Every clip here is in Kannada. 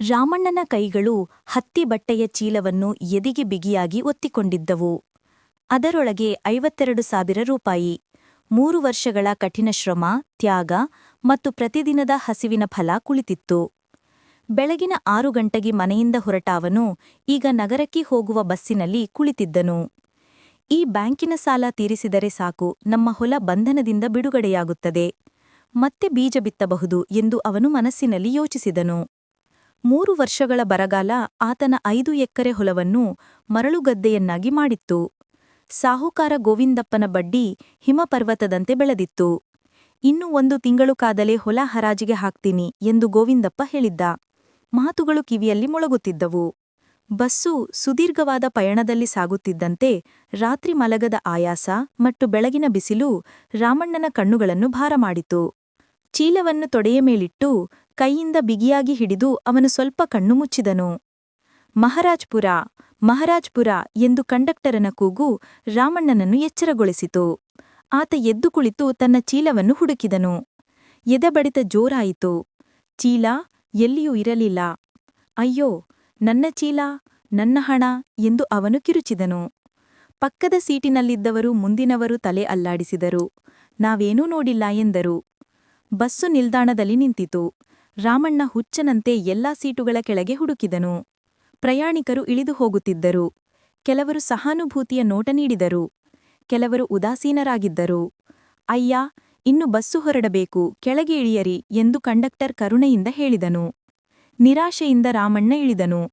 ರಾಮಣ್ಣನ ಕೈಗಳು ಹತ್ತಿ ಬಟ್ಟೆಯ ಚೀಲವನ್ನು ಎದಿಗೆ ಬಿಗಿಯಾಗಿ ಒತ್ತಿಕೊಂಡಿದ್ದವು. ಅದರೊಳಗೆ ಐವತ್ತೆರಡು ಸಾವಿರ ರೂಪಾಯಿ. ಮೂರು ವರ್ಷಗಳ ಕಠಿಣ ಶ್ರಮ, ತ್ಯಾಗ ಮತ್ತು ಪ್ರತಿದಿನದ ಹಸಿವಿನ ಫಲ ಕುಳಿತಿತ್ತು. ಬೆಳಗಿನ ಆರು ಗಂಟೆಗೆ ಮನೆಯಿಂದ ಹೊರಟಾವನು ಈಗ ನಗರಕ್ಕೆ ಹೋಗುವ ಬಸ್ಸಿನಲ್ಲಿ ಕುಳಿತಿದ್ದನು. ಈ ಬ್ಯಾಂಕಿನ ಸಾಲ ತೀರಿಸಿದರೆ ಸಾಕು, ನಮ್ಮ ಹೊಲ ಬಂಧನದಿಂದ ಬಿಡುಗಡೆಯಾಗುತ್ತದೆ. ಮತ್ತೆ ಬೀಜ ಬಿತ್ತಬಹುದು ಎಂದು ಅವನು ಮನಸ್ಸಿನಲ್ಲಿ ಯೋಚಿಸಿದನು. ಮೂರು ವರ್ಷಗಳ ಬರಗಾಲ ಆತನ ಐದು ಎಕರೆ ಹೊಲವನ್ನು ಮರಳುಗದ್ದೆಯನ್ನಾಗಿ ಮಾಡಿತ್ತು. ಸಾಹುಕಾರ ಗೋವಿಂದಪ್ಪನ ಬಡ್ಡಿ ಹಿಮಪರ್ವತದಂತೆ ಬೆಳೆದಿತ್ತು. ಇನ್ನು ಒಂದು ತಿಂಗಳು ಕಾದಲೇ ಹೊಲ ಹರಾಜಿಗೆ ಹಾಕ್ತೀನಿ ಎಂದು ಗೋವಿಂದಪ್ಪ ಹೇಳಿದ್ದ. ಮಾತುಗಳು ಕಿವಿಯಲ್ಲಿ ಮೊಳಗುತ್ತಿದ್ದವು. ಬಸ್ಸು ಸುದೀರ್ಘವಾದ ಪಯಣದಲ್ಲಿ ಸಾಗುತ್ತಿದ್ದಂತೆ ರಾತ್ರಿ ಮಲಗದ ಆಯಾಸ ಮತ್ತು ಬೆಳಗಿನ ಬಿಸಿಲು ರಾಮಣ್ಣನ ಕಣ್ಣುಗಳನ್ನು ಭಾರ ಮಾಡಿತು. ಚೀಲವನ್ನು ತೊಡೆಯ ಮೇಲಿಟ್ಟು ಕೈಯಿಂದ ಬಿಗಿಯಾಗಿ ಹಿಡಿದು ಅವನು ಸ್ವಲ್ಪ ಕಣ್ಣು ಮುಚ್ಚಿದನು. ಮಹಾರಾಜ್ಪುರ ಮಹಾರಾಜ್ಪುರ ಎಂದು ಕಂಡಕ್ಟರನ ಕೂಗು ರಾಮಣ್ಣನನ್ನು ಎಚ್ಚರಗೊಳಿಸಿತು. ಆತ ಎದ್ದು ಕುಳಿತು ತನ್ನ ಚೀಲವನ್ನು ಹುಡುಕಿದನು. ಎದೆಬಡಿತ ಜೋರಾಯಿತು. ಚೀಲ ಎಲ್ಲಿಯೂ ಇರಲಿಲ್ಲ. ಅಯ್ಯೋ, ನನ್ನ ಚೀಲ, ನನ್ನ ಹಣ ಎಂದು ಅವನು ಕಿರುಚಿದನು. ಪಕ್ಕದ ಸೀಟಿನಲ್ಲಿದ್ದವರು ಮುಂದಿನವರು ತಲೆ ಅಲ್ಲಾಡಿಸಿದರು. ನಾವೇನೂ ನೋಡಿಲ್ಲ ಎಂದರು. ಬಸ್ಸು ನಿಲ್ದಾಣದಲ್ಲಿ ನಿಂತಿತು. ರಾಮಣ್ಣ ಹುಚ್ಚನಂತೆ ಎಲ್ಲಾ ಸೀಟುಗಳ ಕೆಳಗೆ ಹುಡುಕಿದನು. ಪ್ರಯಾಣಿಕರು ಇಳಿದು ಹೋಗುತ್ತಿದ್ದರು. ಕೆಲವರು ಸಹಾನುಭೂತಿಯ ನೋಟ ನೀಡಿದರು. ಕೆಲವರು ಉದಾಸೀನರಾಗಿದ್ದರು. ಅಯ್ಯ, ಇನ್ನು ಬಸ್ಸು ಹೊರಡಬೇಕು, ಕೆಳಗೆ ಇಳಿಯರಿ ಎಂದು ಕಂಡಕ್ಟರ್ ಕರುಣೆಯಿಂದ ಹೇಳಿದನು. ನಿರಾಶೆಯಿಂದ ರಾಮಣ್ಣ ಇಳಿದನು.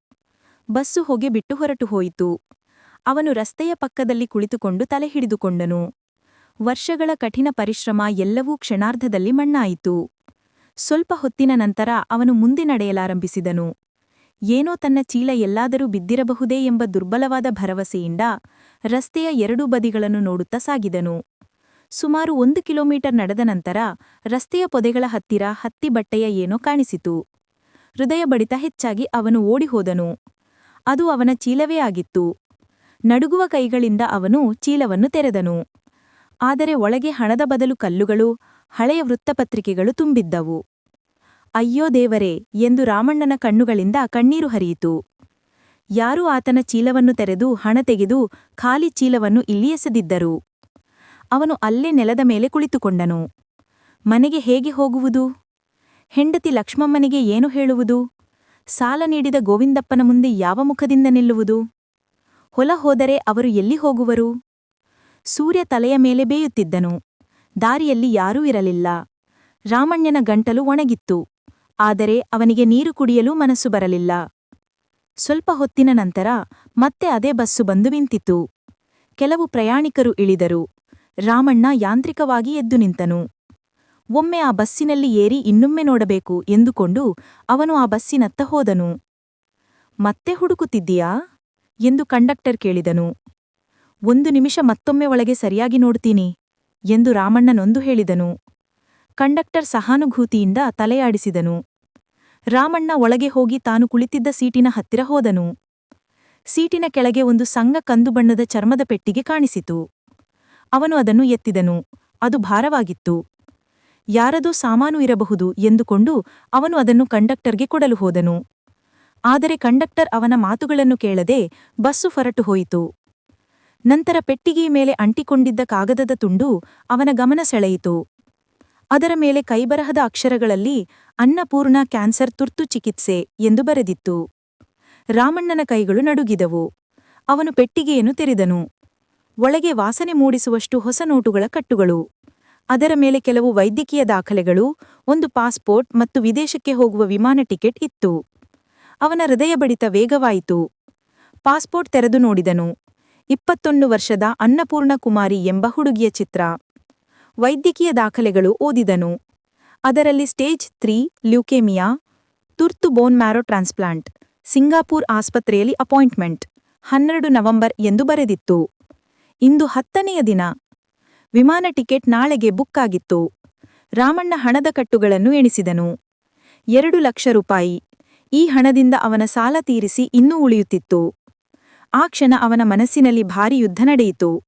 ಬಸ್ಸು ಹೊಗೆ ಬಿಟ್ಟು ಹೊರಟು ಹೋಯಿತು. ಅವನು ರಸ್ತೆಯ ಪಕ್ಕದಲ್ಲಿ ಕುಳಿತುಕೊಂಡು ತಲೆ ಹಿಡಿದುಕೊಂಡನು. ವರ್ಷಗಳ ಕಠಿಣ ಪರಿಶ್ರಮ ಎಲ್ಲವೂ ಕ್ಷಣಾರ್ಧದಲ್ಲಿ ಮಣ್ಣಾಯಿತು. ಸ್ವಲ್ಪ ಹೊತ್ತಿನ ನಂತರ ಅವನು ಮುಂದೆ ನಡೆಯಲಾರಂಭಿಸಿದನು. ಏನೋ ತನ್ನ ಚೀಲ ಎಲ್ಲಾದರೂ ಬಿದ್ದಿರಬಹುದೇ ಎಂಬ ದುರ್ಬಲವಾದ ಭರವಸೆಯಿಂದ ರಸ್ತೆಯ ಎರಡೂ ಬದಿಗಳನ್ನು ನೋಡುತ್ತಾ ಸಾಗಿದನು. ಸುಮಾರು ಒಂದು ಕಿಲೋಮೀಟರ್ ನಡೆದ ನಂತರ ರಸ್ತೆಯ ಪೊದೆಗಳ ಹತ್ತಿರ ಹತ್ತಿ ಬಟ್ಟೆಯ ಏನೋ ಕಾಣಿಸಿತು. ಹೃದಯ ಬಡಿತ ಹೆಚ್ಚಾಗಿ ಅವನು ಓಡಿಹೋದನು. ಅದು ಅವನ ಚೀಲವೇ ಆಗಿತ್ತು. ನಡುಗುವ ಕೈಗಳಿಂದ ಅವನು ಚೀಲವನ್ನು ತೆರೆದನು. ಆದರೆ ಒಳಗೆ ಹಣದ ಬದಲು ಕಲ್ಲುಗಳು ಹಳೆಯ ವೃತ್ತಪತ್ರಿಕೆಗಳು ತುಂಬಿದ್ದವು. ಅಯ್ಯೋ ದೇವರೇ ಎಂದು ರಾಮಣ್ಣನ ಕಣ್ಣುಗಳಿಂದ ಕಣ್ಣೀರು ಹರಿಯಿತು. ಯಾರೂ ಆತನ ಚೀಲವನ್ನು ತೆರೆದು ಹಣ ತೆಗೆದು ಖಾಲಿ ಚೀಲವನ್ನು ಇಲ್ಲಿ ಎಸೆದಿದ್ದರು ಅವನು ಅಲ್ಲೇ ನೆಲದ ಮೇಲೆ ಕುಳಿತುಕೊಂಡನು. ಮನೆಗೆ ಹೇಗೆ ಹೋಗುವುದು? ಹೆಂಡತಿ ಲಕ್ಷ್ಮಮ್ಮನಿಗೆ ಏನು ಹೇಳುವುದು? ಸಾಲ ನೀಡಿದ ಗೋವಿಂದಪ್ಪನ ಮುಂದೆ ಯಾವ ಮುಖದಿಂದ ನಿಲ್ಲುವುದು? ಹೊಲ ಹೋದರೆ ಅವರು ಎಲ್ಲಿ ಹೋಗುವರು? ಸೂರ್ಯ ತಲೆಯ ಮೇಲೆ ಬೇಯುತ್ತಿದ್ದನು. ದಾರಿಯಲ್ಲಿ ಯಾರೂ ಇರಲಿಲ್ಲ. ರಾಮಣ್ಣನ ಗಂಟಲು ಒಣಗಿತ್ತು. ಆದರೆ ಅವನಿಗೆ ನೀರು ಕುಡಿಯಲು ಮನಸ್ಸು ಬರಲಿಲ್ಲ. ಸ್ವಲ್ಪ ಹೊತ್ತಿನ ನಂತರ ಮತ್ತೆ ಅದೇ ಬಸ್ಸು ಬಂದು ನಿಂತಿತು. ಕೆಲವು ಪ್ರಯಾಣಿಕರು ಇಳಿದರು. ರಾಮಣ್ಣ ಯಾಂತ್ರಿಕವಾಗಿ ಎದ್ದು ನಿಂತನು. ಒಮ್ಮೆ ಆ ಬಸ್ಸಿನಲ್ಲಿ ಏರಿ ಇನ್ನೊಮ್ಮೆ ನೋಡಬೇಕು ಎಂದುಕೊಂಡು ಅವನು ಆ ಬಸ್ಸಿನತ್ತ ಹೋದನು. ಮತ್ತೆ ಹುಡುಕುತ್ತಿದ್ದೀಯಾ? ಎಂದು ಕಂಡಕ್ಟರ್ ಕೇಳಿದನು. ಒಂದು ನಿಮಿಷ ಮತ್ತೊಮ್ಮೆ ಒಳಗೆ ಸರಿಯಾಗಿ ನೋಡ್ತೀನಿ. ಎಂದು ರಾಮಣ್ಣನೊಂದು ಹೇಳಿದನು. ಕಂಡಕ್ಟರ್ ಸಹಾನುಭೂತಿಯಿಂದ ತಲೆಯಾಡಿಸಿದನು. ರಾಮಣ್ಣ ಒಳಗೆ ಹೋಗಿ ತಾನು ಕುಳಿತಿದ್ದ ಸೀಟಿನ ಹತ್ತಿರ ಹೋದನು. ಸೀಟಿನ ಕೆಳಗೆ ಒಂದು ಸಂಗ ಕಂದು ಬಣ್ಣದ ಚರ್ಮದ ಪೆಟ್ಟಿಗೆ ಕಾಣಿಸಿತು. ಅವನು ಅದನ್ನು ಎತ್ತಿದನು. ಅದು ಭಾರವಾಗಿತ್ತು. ಯಾರದೋ ಸಾಮಾನು ಇರಬಹುದು ಎಂದುಕೊಂಡು ಅವನು ಅದನ್ನು ಕಂಡಕ್ಟರ್ಗೆ ಕೊಡಲು ಹೋದನು. ಆದರೆ ಕಂಡಕ್ಟರ್ ಅವನ ಮಾತುಗಳನ್ನು ಕೇಳದೆ ಬಸ್ಸು ಹೊರಟು ಹೋಯಿತು. ನಂತರ ಪೆಟ್ಟಿಗೆಯ ಮೇಲೆ ಅಂಟಿಕೊಂಡಿದ್ದ ಕಾಗದದ ತುಂಡು ಅವನ ಗಮನ ಸೆಳೆಯಿತು. ಅದರ ಮೇಲೆ ಕೈಬರಹದ ಅಕ್ಷರಗಳಲ್ಲಿ ಅನ್ನಪೂರ್ಣ ಕ್ಯಾನ್ಸರ್ ತುರ್ತು ಚಿಕಿತ್ಸೆ ಎಂದು ಬರೆದಿತ್ತು. ರಾಮಣ್ಣನ ಕೈಗಳು ನಡುಗಿದವು. ಅವನು ಪೆಟ್ಟಿಗೆಯನ್ನು ತೆರೆದನು. ಒಳಗೆ ವಾಸನೆ ಮೂಡಿಸುವಷ್ಟು ಹೊಸ ನೋಟುಗಳ ಕಟ್ಟುಗಳು. ಅದರ ಮೇಲೆ ಕೆಲವು ವೈದ್ಯಕೀಯ ದಾಖಲೆಗಳು, ಒಂದು ಪಾಸ್ಪೋರ್ಟ್ ಮತ್ತು ವಿದೇಶಕ್ಕೆ ಹೋಗುವ ವಿಮಾನ ಟಿಕೆಟ್ ಇತ್ತು. ಅವನ ಹೃದಯ ಬಡಿತ ವೇಗವಾಯಿತು. ಪಾಸ್ಪೋರ್ಟ್ ತೆರೆದು ನೋಡಿದನು. ಇಪ್ಪತ್ತೊಂದು ವರ್ಷದ ಅನ್ನಪೂರ್ಣ ಕುಮಾರಿ ಎಂಬ ಹುಡುಗಿಯ ಚಿತ್ರ. ವೈದ್ಯಕೀಯ ದಾಖಲೆಗಳು ಓದಿದನು. ಅದರಲ್ಲಿ ಸ್ಟೇಜ್ ತ್ರೀ, ಲ್ಯೂಕೇಮಿಯಾ, ತುರ್ತು ಬೋನ್ ಮ್ಯಾರೋ ಟ್ರಾನ್ಸ್ಪ್ಲಾಂಟ್ ಸಿಂಗಾಪುರ್ ಆಸ್ಪತ್ರೆಯಲ್ಲಿ ಅಪಾಯಿಂಟ್ಮೆಂಟ್, ಹನ್ನೆರಡು ನವೆಂಬರ್ ಎಂದು ಬರೆದಿತ್ತು. ಇಂದು ಹತ್ತನೆಯ ದಿನ. ವಿಮಾನ ಟಿಕೆಟ್ ನಾಳೆಗೆ ಬುಕ್ ಆಗಿತ್ತು. ರಾಮಣ್ಣ ಹಣದ ಕಟ್ಟುಗಳನ್ನು ಎಣಿಸಿದನು. ಎರಡು ಲಕ್ಷ ರೂಪಾಯಿ. ಈ ಹಣದಿಂದ ಅವನ ಸಾಲ ತೀರಿಸಿ ಇನ್ನೂ ಉಳಿಯುತ್ತಿತ್ತು. ಆ ಕ್ಷಣ ಅವನ ಮನಸ್ಸಿನಲ್ಲಿ ಭಾರಿ ಯುದ್ಧ ನಡೆಯಿತು.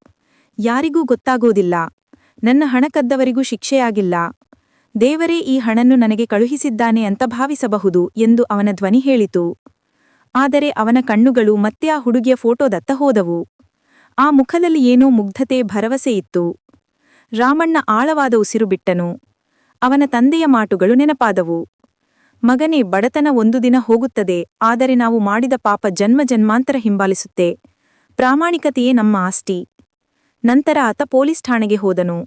ಯಾರಿಗೂ ಗೊತ್ತಾಗೋದಿಲ್ಲ. ನನ್ನ ಹಣಕದ್ದವರಿಗೂ ಶಿಕ್ಷೆಯಾಗಿಲ್ಲ. ದೇವರೇ ಈ ಹಣನ್ನು ನನಗೆ ಕಳುಹಿಸಿದ್ದಾನೆ ಅಂತ ಭಾವಿಸಬಹುದು ಎಂದು ಅವನ ಧ್ವನಿ ಹೇಳಿತು. ಆದರೆ ಅವನ ಕಣ್ಣುಗಳು ಮತ್ತೆ ಆ ಹುಡುಗಿಯ ಫೋಟೋದತ್ತ ಹೋದವು. ಆ ಮುಖದಲ್ಲಿ ಏನೋ ಮುಗ್ಧತೆ, ಭರವಸೆ ಇತ್ತು. ರಾಮಣ್ಣ ಆಳವಾದ ಉಸಿರು ಬಿಟ್ಟನು. ಅವನ ತಂದೆಯ ಮಾಟುಗಳು ನೆನಪಾದವು. ಮಗನೇ ಬಡತನ ಒಂದು ದಿನ ಹೋಗುತ್ತದೆ, ಆದರೆ ನಾವು ಮಾಡಿದ ಪಾಪ ಜನ್ಮ ಜನ್ಮಾಂತರ ಹಿಂಬಾಲಿಸುತ್ತೆ. ಪ್ರಾಮಾಣಿಕತೆಯೇ ನಮ್ಮ ಆಸ್ತಿ. ನಂತರ ಆತ ಪೊಲೀಸ್ ಠಾಣೆಗೆ ಹೋದನು.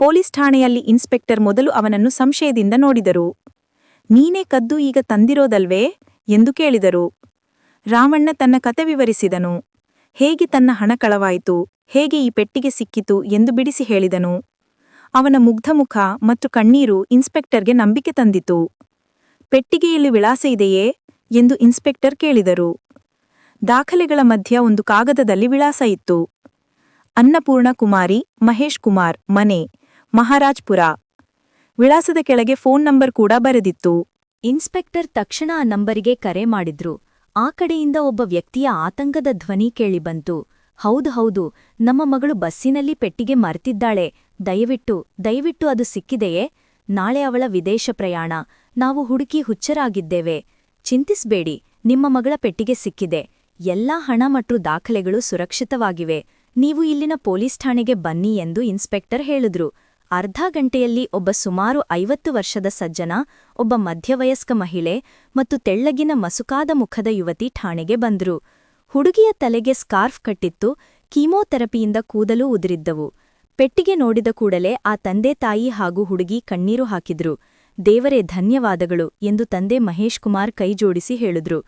ಪೊಲೀಸ್ ಠಾಣೆಯಲ್ಲಿ ಇನ್ಸ್ಪೆಕ್ಟರ್ ಮೊದಲು ಅವನನ್ನು ಸಂಶಯದಿಂದ ನೋಡಿದರು. ನೀನೇ ಕದ್ದು ಈಗ ತಂದಿರೋದಲ್ವೇ? ಎಂದು ಕೇಳಿದರು. ರಾಮಣ್ಣ ತನ್ನ ಕತೆ ವಿವರಿಸಿದನು. ಹೇಗೆ ತನ್ನ ಹಣ ಕಳವಾಯಿತು, ಹೇಗೆ ಈ ಪೆಟ್ಟಿಗೆ ಸಿಕ್ಕಿತು ಎಂದು ಬಿಡಿಸಿ ಹೇಳಿದನು. ಅವನ ಮುಗ್ಧಮುಖ ಮತ್ತು ಕಣ್ಣೀರು ಇನ್ಸ್ಪೆಕ್ಟರ್ಗೆ ನಂಬಿಕೆ ತಂದಿತು. ಪೆಟ್ಟಿಗೆಯಲ್ಲಿ ವಿಳಾಸ ಇದೆಯೇ? ಎಂದು ಇನ್ಸ್ಪೆಕ್ಟರ್ ಕೇಳಿದರು. ದಾಖಲೆಗಳ ಮಧ್ಯ ಒಂದು ಕಾಗದದಲ್ಲಿ ವಿಳಾಸ ಇತ್ತು. ಅನ್ನಪೂರ್ಣ ಕುಮಾರಿ, ಮಹೇಶ್ ಕುಮಾರ್, ಮನೆ, ಮಹಾರಾಜ್ಪುರ. ವಿಳಾಸದ ಕೆಳಗೆ ಫೋನ್ ನಂಬರ್ ಕೂಡ ಬರೆದಿತ್ತು. ಇನ್ಸ್ಪೆಕ್ಟರ್ ತಕ್ಷಣ ಆ ನಂಬರಿಗೆ ಕರೆ ಮಾಡಿದ್ರು. ಆ ಕಡೆಯಿಂದ ಒಬ್ಬ ವ್ಯಕ್ತಿಯ ಆತಂಕದ ಧ್ವನಿ ಕೇಳಿಬಂತು. ಹೌದು ಹೌದು, ನಮ್ಮ ಮಗಳು ಬಸ್ಸಿನಲ್ಲಿ ಪೆಟ್ಟಿಗೆ ಮರ್ತಿದ್ದಾಳೆ. ದಯವಿಟ್ಟು ದಯವಿಟ್ಟು ಅದು ಸಿಕ್ಕಿದೆಯೇ? ನಾಳೆ ಅವಳ ವಿದೇಶ ಪ್ರಯಾಣ. ನಾವು ಹುಡುಕಿ ಹುಚ್ಚರಾಗಿದ್ದೇವೆ. ಚಿಂತಿಸ್ಬೇಡಿ, ನಿಮ್ಮ ಮಗಳ ಪೆಟ್ಟಿಗೆ ಸಿಕ್ಕಿದೆ. ಎಲ್ಲಾ ಹಣ ಮತ್ತು ದಾಖಲೆಗಳು ಸುರಕ್ಷಿತವಾಗಿವೆ. ನೀವು ಇಲ್ಲಿನ ಪೊಲೀಸ್ ಠಾಣೆಗೆ ಬನ್ನಿ ಎಂದು ಇನ್ಸ್ಪೆಕ್ಟರ್ ಹೇಳಿದ್ರು. ಅರ್ಧ ಗಂಟೆಯಲ್ಲಿ ಒಬ್ಬ ಸುಮಾರು ಐವತ್ತು ವರ್ಷದ ಸಜ್ಜನ, ಒಬ್ಬ ಮಧ್ಯವಯಸ್ಕ ಮಹಿಳೆ ಮತ್ತು ತೆಳ್ಳಗಿನ ಮಸುಕಾದ ಮುಖದ ಯುವತಿ ಠಾಣೆಗೆ ಬಂದ್ರು. ಹುಡುಗಿಯ ತಲೆಗೆ ಸ್ಕಾರ್ಫ್ ಕಟ್ಟಿತ್ತು, ಕೀಮೋಥೆರಪಿಯಿಂದ ಕೂದಲು ಉದುರಿದ್ದವು. ಪೆಟ್ಟಿಗೆ ನೋಡಿದ ಕೂಡಲೇ ಆ ತಂದೆ ತಾಯಿ ಹಾಗೂ ಹುಡುಗಿ ಕಣ್ಣೀರು ಹಾಕಿದ್ರು. ದೇವರೇ ಧನ್ಯವಾದಗಳು ಎಂದು ತಂದೆ ಮಹೇಶ್ ಕುಮಾರ್ ಕೈಜೋಡಿಸಿ ಹೇಳಿದ್ರು.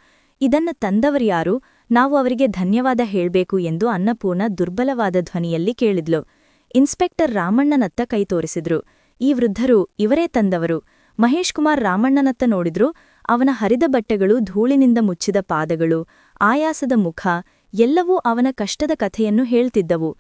ಇದನ್ನ ತಂದವರ್ಯಾರು ನಾವು ಅವರಿಗೆ ಧನ್ಯವಾದ ಹೇಳ್ಬೇಕು ಎಂದು ಅನ್ನಪೂರ್ಣ ದುರ್ಬಲವಾದ ಧ್ವನಿಯಲ್ಲಿ ಕೇಳಿದ್ಲು. ಇನ್ಸ್ಪೆಕ್ಟರ್ ರಾಮಣ್ಣನತ್ತ ಕೈ ತೋರಿಸಿದ್ರು. ಈ ವೃದ್ಧರು ಇವರೇ ತಂದವರು. ಮಹೇಶ್ ಕುಮಾರ್ ರಾಮಣ್ಣನತ್ತ ನೋಡಿದ್ರು. ಅವನ ಹರಿದ ಬಟ್ಟೆಗಳು ಧೂಳಿನಿಂದ ಮುಚ್ಚಿದ ಪಾದಗಳು, ಆಯಾಸದ ಮುಖ, ಎಲ್ಲವೂ ಅವನ ಕಷ್ಟದ ಕಥೆಯನ್ನು ಹೇಳ್ತಿದ್ದವು.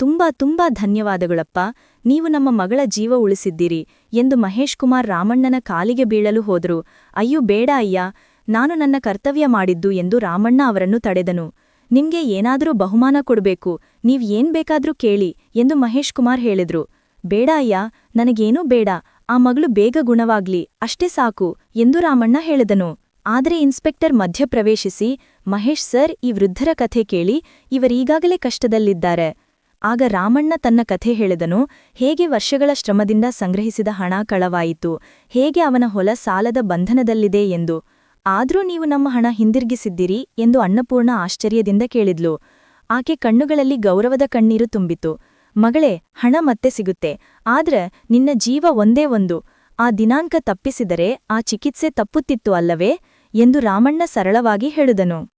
ತುಂಬಾ ತುಂಬಾ ಧನ್ಯವಾದಗಳಪ್ಪ. ನೀವು ನಮ್ಮ ಮಗಳ ಜೀವ ಉಳಿಸಿದ್ದೀರಿ ಎಂದು ಮಹೇಶ್ ಕುಮಾರ್ ರಾಮಣ್ಣನ ಕಾಲಿಗೆ ಬೀಳಲು ಹೋದರು. ಅಯ್ಯೋ ಬೇಡ ಅಯ್ಯ, ನಾನು ನನ್ನ ಕರ್ತವ್ಯ ಮಾಡಿದ್ದು ಎಂದು ರಾಮಣ್ಣ ಅವರನ್ನು ತಡೆದನು. ನಿಮ್ಗೆ ಏನಾದರೂ ಬಹುಮಾನ ಕೊಡಬೇಕು, ನೀವ್ ಏನ್ ಬೇಕಾದ್ರೂ ಕೇಳಿ ಎಂದು ಮಹೇಶ್ ಕುಮಾರ್ ಹೇಳಿದ್ರು. ಬೇಡ ಅಯ್ಯ, ನನಗೇನೂ ಬೇಡ, ಆ ಮಗಳು ಬೇಗ ಗುಣವಾಗ್ಲಿ, ಅಷ್ಟೇ ಸಾಕು ಎಂದು ರಾಮಣ್ಣ ಹೇಳಿದನು. ಆದರೆ ಇನ್ಸ್ಪೆಕ್ಟರ್ ಮಧ್ಯಪ್ರವೇಶಿಸಿ, ಮಹೇಶ್ ಸರ್ ಈ ವೃದ್ಧರ ಕಥೆ ಕೇಳಿ, ಇವರೀಗಾಗಲೇ ಕಷ್ಟದಲ್ಲಿದ್ದಾರೆ. ಆಗ ರಾಮಣ್ಣ ತನ್ನ ಕಥೆ ಹೇಳಿದನು, ಹೇಗೆ ವರ್ಷಗಳ ಶ್ರಮದಿಂದ ಸಂಗ್ರಹಿಸಿದ ಹಣ ಕಳವಾಯಿತು, ಹೇಗೆ ಅವನ ಹೊಲ ಸಾಲದ ಬಂಧನದಲ್ಲಿದೆ ಎಂದು. ಆದ್ರೂ ನೀವು ನಮ್ಮ ಹಣ ಹಿಂದಿರುಗಿಸಿದ್ದೀರಿ ಎಂದು ಅನ್ನಪೂರ್ಣ ಆಶ್ಚರ್ಯದಿಂದ ಕೇಳಿದ್ಲು. ಆಕೆ ಕಣ್ಣುಗಳಲ್ಲಿ ಗೌರವದ ಕಣ್ಣೀರು ತುಂಬಿತು. ಮಗಳೇ, ಹಣ ಮತ್ತೆ ಸಿಗುತ್ತೆ. ಆದ್ರೆ ನಿನ್ನ ಜೀವ ಒಂದೇ ಒಂದು. ಆ ದಿನಾಂಕ ತಪ್ಪಿಸಿದರೆ ಆ ಚಿಕಿತ್ಸೆ ತಪ್ಪುತ್ತಿತ್ತು ಅಲ್ಲವೇ? ಎಂದು ರಾಮಣ್ಣ ಸರಳವಾಗಿ ಹೇಳಿದನು.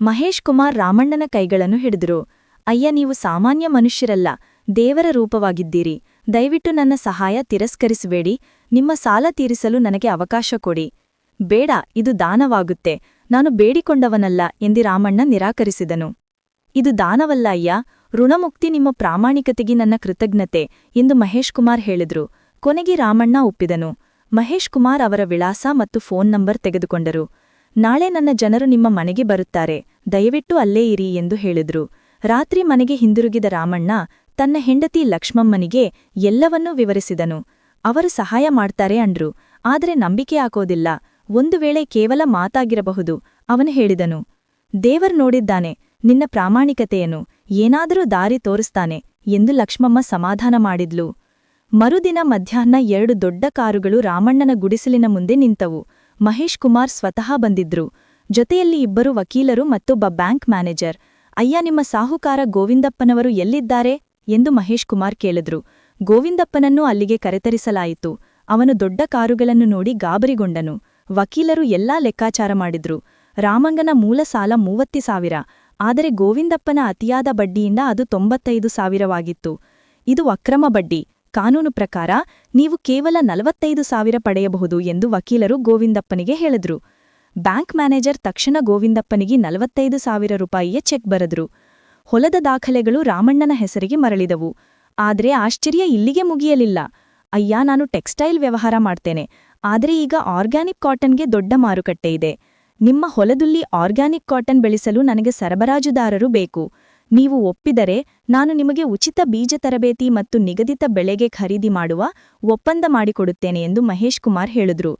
ಮಹೇಶ್ ಕುಮಾರ್ ರಾಮಣ್ಣನ ಕೈಗಳನ್ನು ಹಿಡಿದರು. ಅಯ್ಯ, ನೀವು ಸಾಮಾನ್ಯ ಮನುಷ್ಯರಲ್ಲ, ದೇವರ ರೂಪವಾಗಿದ್ದೀರಿ. ದಯವಿಟ್ಟು ನನ್ನ ಸಹಾಯ ತಿರಸ್ಕರಿಸಬೇಡಿ. ನಿಮ್ಮ ಸಾಲ ತೀರಿಸಲು ನನಗೆ ಅವಕಾಶ ಕೊಡಿ. ಬೇಡ, ಇದು ದಾನವಾಗುತ್ತೆ. ನಾನು ಬೇಡಿಕೊಂಡವನಲ್ಲ ಎಂದಿ ರಾಮಣ್ಣ ನಿರಾಕರಿಸಿದನು. ಇದು ದಾನವಲ್ಲ ಅಯ್ಯ, ಋಣಮುಕ್ತಿ ನಿಮ್ಮ ಪ್ರಾಮಾಣಿಕತೆಗೆ ನನ್ನ ಕೃತಜ್ಞತೆ ಎಂದು ಮಹೇಶ್ ಕುಮಾರ್ ಹೇಳಿದ್ರು. ಕೊನೆಗೆ ರಾಮಣ್ಣ ಒಪ್ಪಿದನು. ಮಹೇಶ್ ಕುಮಾರ್ ಅವರ ವಿಳಾಸ ಮತ್ತು ಫೋನ್ ನಂಬರ್ ತೆಗೆದುಕೊಂಡರು. ನಾಳೆ ನನ್ನ ಜನರು ನಿಮ್ಮ ಮನೆಗೆ ಬರುತ್ತಾರೆ. ದಯವಿಟ್ಟು ಅಲ್ಲೇ ಇರಿ ಎಂದು ಹೇಳಿದ್ರು. ರಾತ್ರಿ ಮನೆಗೆ ಹಿಂದಿರುಗಿದ ರಾಮಣ್ಣ ತನ್ನ ಹೆಂಡತಿ ಲಕ್ಷ್ಮಮ್ಮನಿಗೆ ಎಲ್ಲವನ್ನೂ ವಿವರಿಸಿದನು. ಅವರು ಸಹಾಯ ಮಾಡ್ತಾರೆ ಅಂಡ್ರು ಆದರೆ ನಂಬಿಕೆ ಹಾಕೋದಿಲ್ಲ. ಒಂದು ವೇಳೆ ಕೇವಲ ಮಾತಾಗಿರಬಹುದು, ಅವನು ಹೇಳಿದನು. ದೇವರ್ ನೋಡಿದ್ದಾನೆ, ನಿನ್ನ ಪ್ರಾಮಾಣಿಕತೆಯನ್ನು, ಏನಾದರೂ ದಾರಿ ತೋರಿಸ್ತಾನೆ ಎಂದು ಲಕ್ಷ್ಮಮ್ಮ ಸಮಾಧಾನ ಮಾಡಿದ್ಲು. ಮರುದಿನ ಮಧ್ಯಾಹ್ನ ಎರಡು ದೊಡ್ಡ ಕಾರುಗಳು ರಾಮಣ್ಣನ ಗುಡಿಸಲಿನ ಮುಂದೆ ನಿಂತವು. ಮಹೇಶ್ ಕುಮಾರ್ ಸ್ವತಃ ಬಂದಿದ್ರು. ಜೊತೆಯಲ್ಲಿ ಇಬ್ಬರು ವಕೀಲರು ಮತ್ತೊಬ್ಬ ಬ್ಯಾಂಕ್ ಮ್ಯಾನೇಜರ್. ಅಯ್ಯ, ನಿಮ್ಮ ಸಾಹುಕಾರ ಗೋವಿಂದಪ್ಪನವರು ಎಲ್ಲಿದ್ದಾರೆ? ಎಂದು ಮಹೇಶ್ ಕುಮಾರ್ ಕೇಳಿದ್ರು. ಗೋವಿಂದಪ್ಪನನ್ನು ಅಲ್ಲಿಗೆ ಕರೆತರಿಸಲಾಯಿತು. ಅವನು ದೊಡ್ಡ ಕಾರುಗಳನ್ನು ನೋಡಿ ಗಾಬರಿಗೊಂಡನು. ವಕೀಲರು ಎಲ್ಲಾ ಲೆಕ್ಕಾಚಾರ ಮಾಡಿದ್ರು. ರಾಮಂಗನ ಮೂಲ ಸಾಲ ಮೂವತ್ತಿ ಸಾವಿರ. ಆದರೆ ಗೋವಿಂದಪ್ಪನ ಅತಿಯಾದ ಬಡ್ಡಿಯಿಂದ ಅದು ತೊಂಬತ್ತೈದು ಸಾವಿರವಾಗಿತ್ತು. ಇದು ಅಕ್ರಮ ಬಡ್ಡಿ. ಕಾನೂನು ಪ್ರಕಾರ, ನೀವು ಕೇವಲ ನಲವತ್ತೈದು ಸಾವಿರ ಪಡೆಯಬಹುದು ಎಂದು ವಕೀಲರು ಗೋವಿಂದಪ್ಪನಿಗೆ ಹೇಳಿದ್ರು. ಬ್ಯಾಂಕ್ ಮ್ಯಾನೇಜರ್ ತಕ್ಷಣ ಗೋವಿಂದಪ್ಪನಿಗೆ ನಲವತ್ತೈದು ಸಾವಿರ ರೂಪಾಯಿಯ ಚೆಕ್ ಬರೆದ್ರು. ಹೊಲದ ದಾಖಲೆಗಳು ರಾಮಣ್ಣನ ಹೆಸರಿಗೆ ಮರಳಿದವು. ಆದರೆ ಆಶ್ಚರ್ಯ ಇಲ್ಲಿಗೆ ಮುಗಿಯಲಿಲ್ಲ. ಅಯ್ಯ, ನಾನು ಟೆಕ್ಸ್ಟೈಲ್ ವ್ಯವಹಾರ ಮಾಡ್ತೇನೆ. ಆದರೆ ಈಗ ಆರ್ಗ್ಯಾನಿಕ್ ಕಾಟನ್ಗೆ ದೊಡ್ಡ ಮಾರುಕಟ್ಟೆ ಇದೆ. ನಿಮ್ಮ ಹೊಲದಲ್ಲಿ ಆರ್ಗ್ಯಾನಿಕ್ ಕಾಟನ್ ಬೆಳೆಸಲು ನನಗೆ ಸರಬರಾಜುದಾರರು ಬೇಕು. ನೀವು ಒಪ್ಪಿದರೆ ನಾನು ನಿಮಗೆ ಉಚಿತ ಬೀಜ ತರಬೇತಿ ಮತ್ತು ನಿಗದಿತ ಬೆಳೆಗೆ ಖರೀದಿ ಮಾಡುವ ಒಪ್ಪಂದ ಮಾಡಿಕೊಡುತ್ತೇನೆ ಎಂದು ಮಹೇಶ್ ಕುಮಾರ್ ಹೇಳಿದ್ರು.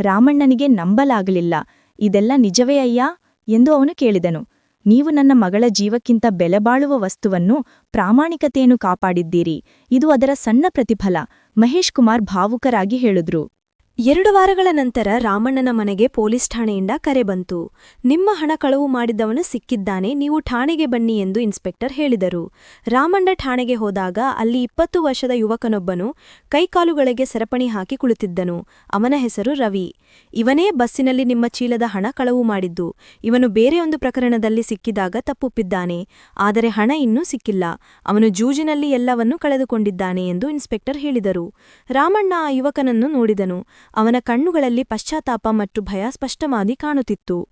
ರಾಮಣ್ಣನಿಗೆ ನಂಬಲಾಗಲಿಲ್ಲ. ಇದೆಲ್ಲ ನಿಜವೇ ಅಯ್ಯಾ? ಎಂದು ಅವನು ಕೇಳಿದನು. ನೀವು ನನ್ನ ಮಗಳ ಜೀವಕ್ಕಿಂತ ಬೆಲೆಬಾಳುವ ವಸ್ತುವನ್ನು ಪ್ರಾಮಾಣಿಕತೆಯನ್ನು ಕಾಪಾಡಿದ್ದೀರಿ. ಇದು ಅದರ ಸಣ್ಣ ಪ್ರತಿಫಲ. ಮಹೇಶ್ ಕುಮಾರ್ ಭಾವುಕರಾಗಿ ಹೇಳಿದ್ರು. ಎರಡು ವಾರಗಳ ನಂತರ ರಾಮಣ್ಣನ ಮನೆಗೆ ಪೊಲೀಸ್ ಠಾಣೆಯಿಂದ ಕರೆ ಬಂತು. ನಿಮ್ಮ ಹಣ ಕಳವು ಮಾಡಿದ್ದವನು ಸಿಕ್ಕಿದ್ದಾನೆ, ನೀವು ಠಾಣೆಗೆ ಬನ್ನಿ ಎಂದು ಇನ್ಸ್ಪೆಕ್ಟರ್ ಹೇಳಿದರು. ರಾಮಣ್ಣ ಠಾಣೆಗೆ ಹೋದಾಗ ಅಲ್ಲಿ ಇಪ್ಪತ್ತು ವರ್ಷದ ಯುವಕನೊಬ್ಬನು ಕೈಕಾಲುಗಳಿಗೆ ಸರಪಣಿ ಹಾಕಿ ಕುಳಿತಿದ್ದನು. ಅವನ ಹೆಸರು ರವಿ. ಇವನೇ ಬಸ್ಸಿನಲ್ಲಿ ನಿಮ್ಮ ಚೀಲದ ಹಣ ಕಳವು ಮಾಡಿದ್ದು. ಇವನು ಬೇರೆಯೊಂದು ಪ್ರಕರಣದಲ್ಲಿ ಸಿಕ್ಕಿದಾಗ ತಪ್ಪುಪ್ಪಿದ್ದಾನೆ. ಆದರೆ ಹಣ ಇನ್ನೂ ಸಿಕ್ಕಿಲ್ಲ. ಅವನು ಜೂಜಿನಲ್ಲಿ ಎಲ್ಲವನ್ನೂ ಕಳೆದುಕೊಂಡಿದ್ದಾನೆ ಎಂದು ಇನ್ಸ್ಪೆಕ್ಟರ್ ಹೇಳಿದರು. ರಾಮಣ್ಣ ಆ ಯುವಕನನ್ನು ನೋಡಿದನು. ಅವನ ಕಣ್ಣುಗಳಲ್ಲಿ ಪಶ್ಚಾತ್ತಾಪ ಮತ್ತು ಭಯ ಸ್ಪಷ್ಟವಾಗಿ ಕಾಣುತ್ತಿತ್ತು.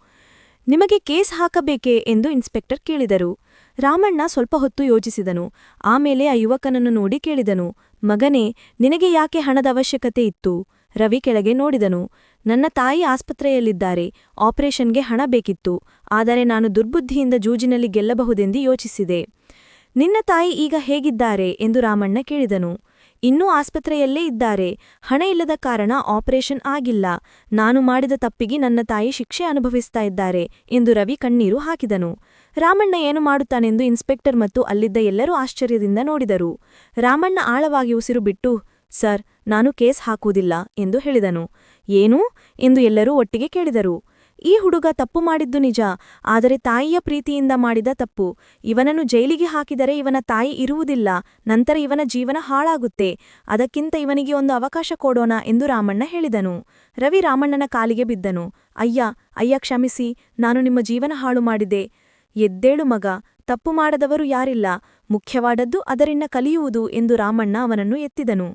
ನಿಮಗೆ ಕೇಸ್ ಹಾಕಬೇಕೇ? ಎಂದು ಇನ್ಸ್ಪೆಕ್ಟರ್ ಕೇಳಿದರು. ರಾಮಣ್ಣ ಸ್ವಲ್ಪ ಹೊತ್ತು ಯೋಚಿಸಿದನು. ಆಮೇಲೆ ಆ ಯುವಕನನ್ನು ನೋಡಿ ಕೇಳಿದನು. ಮಗನೇ, ನಿನಗೆ ಯಾಕೆ ಹಣದ ಅವಶ್ಯಕತೆ ಇತ್ತು? ರವಿ ಕೆಳಗೆ ನೋಡಿದನು. ನನ್ನ ತಾಯಿ ಆಸ್ಪತ್ರೆಯಲ್ಲಿದ್ದಾರೆ. ಆಪರೇಷನ್ಗೆ ಹಣ ಬೇಕಿತ್ತು. ಆದರೆ ನಾನು ದುರ್ಬುದ್ಧಿಯಿಂದ ಜೂಜಿನಲ್ಲಿ ಗೆಲ್ಲಬಹುದೆಂದು ಯೋಚಿಸಿದೆ. ನಿನ್ನ ತಾಯಿ ಈಗ ಹೇಗಿದ್ದಾರೆ? ಎಂದು ರಾಮಣ್ಣ ಕೇಳಿದನು. ಇನ್ನೂ ಆಸ್ಪತ್ರೆಯಲ್ಲೇ ಇದ್ದಾರೆ. ಹಣ ಇಲ್ಲದ ಕಾರಣ ಆಪರೇಷನ್ ಆಗಿಲ್ಲ. ನಾನು ಮಾಡಿದ ತಪ್ಪಿಗೆ ನನ್ನ ತಾಯಿ ಶಿಕ್ಷೆ ಅನುಭವಿಸ್ತಾ ಇದ್ದಾರೆ ಎಂದು ರವಿ ಕಣ್ಣೀರು ಹಾಕಿದನು. ರಾಮಣ್ಣ ಏನು ಮಾಡುತ್ತಾನೆಂದು ಇನ್ಸ್ಪೆಕ್ಟರ್ ಮತ್ತು ಅಲ್ಲಿದ್ದ ಎಲ್ಲರೂ ಆಶ್ಚರ್ಯದಿಂದ ನೋಡಿದರು. ರಾಮಣ್ಣ ಆಳವಾಗಿ ಉಸಿರು ಬಿಟ್ಟು, ಸರ್, ನಾನು ಕೇಸ್ ಹಾಕುವುದಿಲ್ಲ ಎಂದು ಹೇಳಿದನು. ಏನು? ಎಂದು ಎಲ್ಲರೂ ಒಟ್ಟಿಗೆ ಕೇಳಿದರು. ಈ ಹುಡುಗ ತಪ್ಪು ಮಾಡಿದ್ದು ನಿಜ, ಆದರೆ ತಾಯಿಯ ಪ್ರೀತಿಯಿಂದ ಮಾಡಿದ ತಪ್ಪು. ಇವನನ್ನು ಜೈಲಿಗೆ ಹಾಕಿದರೆ ಇವನ ತಾಯಿ ಇರುವುದಿಲ್ಲ, ನಂತರ ಇವನ ಜೀವನ ಹಾಳಾಗುತ್ತೆ. ಅದಕ್ಕಿಂತ ಇವನಿಗೆ ಒಂದು ಅವಕಾಶ ಕೊಡೋಣ ಎಂದು ರಾಮಣ್ಣ ಹೇಳಿದನು. ರವಿ ರಾಮಣ್ಣನ ಕಾಲಿಗೆ ಬಿದ್ದನು. ಅಯ್ಯ ಅಯ್ಯ ಕ್ಷಮಿಸಿ, ನಾನು ನಿಮ್ಮ ಜೀವನ ಹಾಳು ಮಾಡಿದೆ. ಎದ್ದೇಳು ಮಗ, ತಪ್ಪು ಮಾಡದವರು ಯಾರಿಲ್ಲ. ಮುಖ್ಯವಾದದ್ದು ಅದರಿಂದ ಕಲಿಯುವುದು ಎಂದು ರಾಮಣ್ಣ ಅವನನ್ನು ಎತ್ತಿದನು.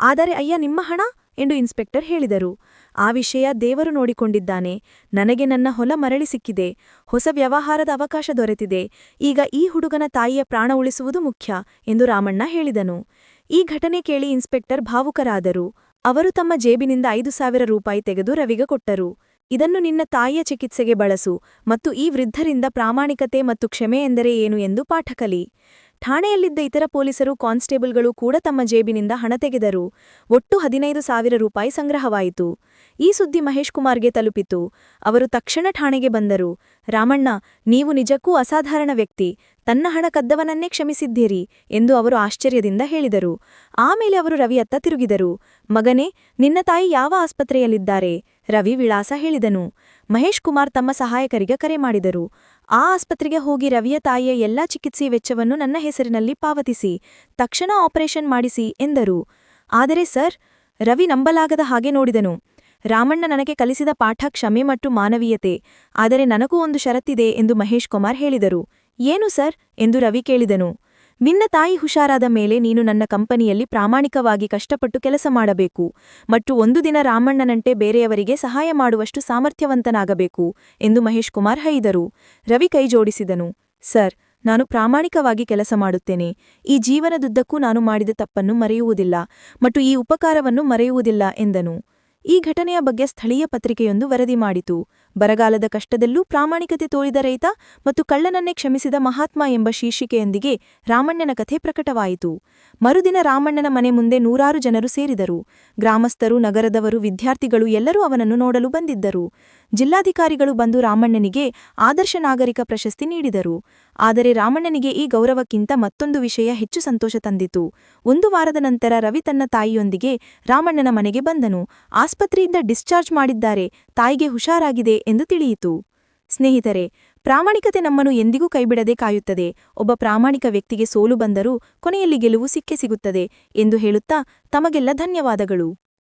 ಆದರೆ ಅಯ್ಯ, ನಿಮ್ಮ ಹಣ? ಎಂದು ಇನ್ಸ್ಪೆಕ್ಟರ್ ಹೇಳಿದರು. ಆ ವಿಷಯ ದೇವರು ನೋಡಿಕೊಂಡಿದ್ದಾನೆ. ನನಗೆ ನನ್ನ ಹೊಲ ಮರಳಿ ಸಿಕ್ಕಿದೆ. ಹೊಸ ವ್ಯವಹಾರದ ಅವಕಾಶ ದೊರೆತಿದೆ. ಈಗ ಈ ಹುಡುಗನ ತಾಯಿಯ ಪ್ರಾಣ ಉಳಿಸುವುದು ಮುಖ್ಯ ಎಂದು ರಾಮಣ್ಣ ಹೇಳಿದನು. ಈ ಘಟನೆ ಕೇಳಿ ಇನ್ಸ್ಪೆಕ್ಟರ್ ಭಾವುಕರಾದರು. ಅವರು ತಮ್ಮ ಜೇಬಿನಿಂದ ಐದು ಸಾವಿರ ರೂಪಾಯಿ ತೆಗೆದು ರವಿಗ ಕೊಟ್ಟರು. ಇದನ್ನು ನಿನ್ನ ತಾಯಿಯ ಚಿಕಿತ್ಸೆಗೆ ಬಳಸು ಮತ್ತು ಈ ವೃದ್ಧರಿಂದ ಪ್ರಾಮಾಣಿಕತೆ ಮತ್ತು ಕ್ಷಮೆ ಎಂದರೆ ಏನು ಎಂದು ಪಾಠ ಕಲಿ. ಠಾಣೆಯಲ್ಲಿದ್ದ ಇತರ ಪೊಲೀಸರು, ಕಾನ್ಸ್ಟೇಬಲ್ಗಳು ಕೂಡ ತಮ್ಮ ಜೇಬಿನಿಂದ ಹಣ ತೆಗೆದರು. ಒಟ್ಟು ಹದಿನೈದು ಸಾವಿರ ರೂಪಾಯಿ ಸಂಗ್ರಹವಾಯಿತು. ಈ ಸುದ್ದಿ ಮಹೇಶ್ ಕುಮಾರ್ಗೆ ತಲುಪಿತು. ಅವರು ತಕ್ಷಣ ಠಾಣೆಗೆ ಬಂದರು. ರಾಮಣ್ಣ, ನೀವು ನಿಜಕ್ಕೂ ಅಸಾಧಾರಣ ವ್ಯಕ್ತಿ. ತನ್ನ ಹಣ ಕದ್ದವನನ್ನೇ ಕ್ಷಮಿಸಿದ್ದೀರಿ ಎಂದು ಅವರು ಆಶ್ಚರ್ಯದಿಂದ ಹೇಳಿದರು. ಆಮೇಲೆ ಅವರು ರವಿಯತ್ತ ತಿರುಗಿದರು. ಮಗನೇ, ನಿನ್ನ ತಾಯಿ ಯಾವ ಆಸ್ಪತ್ರೆಯಲ್ಲಿದ್ದಾರೆ? ರವಿ ವಿಳಾಸ ಹೇಳಿದನು. ಮಹೇಶ್ ಕುಮಾರ್ ತಮ್ಮ ಸಹಾಯಕರಿಗೆ ಕರೆ ಮಾಡಿದರು. ಆ ಆಸ್ಪತ್ರೆಗೆ ಹೋಗಿ ರವಿಯ ತಾಯಿಯ ಎಲ್ಲಾ ಚಿಕಿತ್ಸೆ ವೆಚ್ಚವನ್ನು ನನ್ನ ಹೆಸರಿನಲ್ಲಿ ಪಾವತಿಸಿ, ತಕ್ಷಣ ಆಪರೇಷನ್ ಮಾಡಿಸಿ ಎಂದರು. ಆದರೆ ಸರ್, ರವಿ ನಂಬಲಾಗದ ಹಾಗೆ ನೋಡಿದನು. ರಾಮಣ್ಣ ನನಗೆ ಕಲಿಸಿದ ಪಾಠ ಕ್ಷಮೆ ಮತ್ತು ಮಾನವೀಯತೆ, ಆದರೆ ನನಗೂ ಒಂದು ಷರತ್ತಿದೆ ಎಂದು ಮಹೇಶ್ ಕುಮಾರ್ ಹೇಳಿದರು. ಏನು ಸರ್? ಎಂದು ರವಿ ಕೇಳಿದನು. ನಿನ್ನ ತಾಯಿ ಹುಷಾರಾದ ಮೇಲೆ ನೀನು ನನ್ನ ಕಂಪನಿಯಲ್ಲಿ ಪ್ರಾಮಾಣಿಕವಾಗಿ ಕಷ್ಟಪಟ್ಟು ಕೆಲಸ ಮಾಡಬೇಕು ಮತ್ತು ಒಂದು ದಿನ ರಾಮಣ್ಣನಂತೆ ಬೇರೆಯವರಿಗೆ ಸಹಾಯ ಮಾಡುವಷ್ಟು ಸಾಮರ್ಥ್ಯವಂತನಾಗಬೇಕು ಎಂದು ಮಹೇಶ್ ಕುಮಾರ್ ಹೈದರು. ರವಿ ಕೈಜೋಡಿಸಿದನು ಸರ್, ನಾನು ಪ್ರಾಮಾಣಿಕವಾಗಿ ಕೆಲಸ ಮಾಡುತ್ತೇನೆ. ಈ ಜೀವನದುದ್ದಕ್ಕೂ ನಾನು ಮಾಡಿದ ತಪ್ಪನ್ನು ಮರೆಯುವುದಿಲ್ಲ ಮತ್ತು ಈ ಉಪಕಾರವನ್ನು ಮರೆಯುವುದಿಲ್ಲ ಎಂದನು. ಈ ಘಟನೆಯ ಬಗ್ಗೆ ಸ್ಥಳೀಯ ಪತ್ರಿಕೆಯೊಂದು ವರದಿ ಮಾಡಿತು. ಬರಗಾಲದ ಕಷ್ಟದಲ್ಲೂ ಪ್ರಾಮಾಣಿಕತೆ ತೋರಿದ ರೈತ ಮತ್ತು ಕಳ್ಳನನ್ನೇ ಕ್ಷಮಿಸಿದ ಮಹಾತ್ಮ ಎಂಬ ಶೀರ್ಷಿಕೆಯೊಂದಿಗೆ ರಾಮಣ್ಣನ ಕಥೆ ಪ್ರಕಟವಾಯಿತು. ಮರುದಿನ ರಾಮಣ್ಣನ ಮನೆ ಮುಂದೆ ನೂರಾರು ಜನರು ಸೇರಿದರು. ಗ್ರಾಮಸ್ಥರು, ನಗರದವರು, ವಿದ್ಯಾರ್ಥಿಗಳು ಎಲ್ಲರೂ ಅವನನ್ನು ನೋಡಲು ಬಂದಿದ್ದರು. ಜಿಲ್ಲಾಧಿಕಾರಿಗಳು ಬಂದು ರಾಮಣ್ಣನಿಗೆ ಆದರ್ಶ ನಾಗರಿಕ ಪ್ರಶಸ್ತಿ ನೀಡಿದರು. ಆದರೆ ರಾಮಣ್ಣನಿಗೆ ಈ ಗೌರವಕ್ಕಿಂತ ಮತ್ತೊಂದು ವಿಷಯ ಹೆಚ್ಚು ಸಂತೋಷ ತಂದಿತು. ಒಂದು ವಾರದ ನಂತರ ರವಿ ತನ್ನ ತಾಯಿಯೊಂದಿಗೆ ರಾಮಣ್ಣನ ಮನೆಗೆ ಬಂದನು. ಆಸ್ಪತ್ರೆಯಿಂದ ಡಿಸ್ಚಾರ್ಜ್ ಮಾಡಿದ್ದಾರೆ. ತಾಯಿಗೆ ಹುಷಾರಾಗಿದೆ ಎಂದು ತಿಳಿಯಿತು. ಸ್ನೇಹಿತರೆ, ಪ್ರಾಮಾಣಿಕತೆ ನಮ್ಮನ್ನು ಎಂದಿಗೂ ಕೈಬಿಡದೆ ಕಾಯುತ್ತದೆ. ಒಬ್ಬ ಪ್ರಾಮಾಣಿಕ ವ್ಯಕ್ತಿಗೆ ಸೋಲು ಬಂದರೂ ಕೊನೆಯಲ್ಲಿ ಗೆಲುವು ಸಿಕ್ಕೇ ಸಿಗುತ್ತದೆ ಎಂದು ಹೇಳುತ್ತಾ ತಮಗೆಲ್ಲ ಧನ್ಯವಾದಗಳು.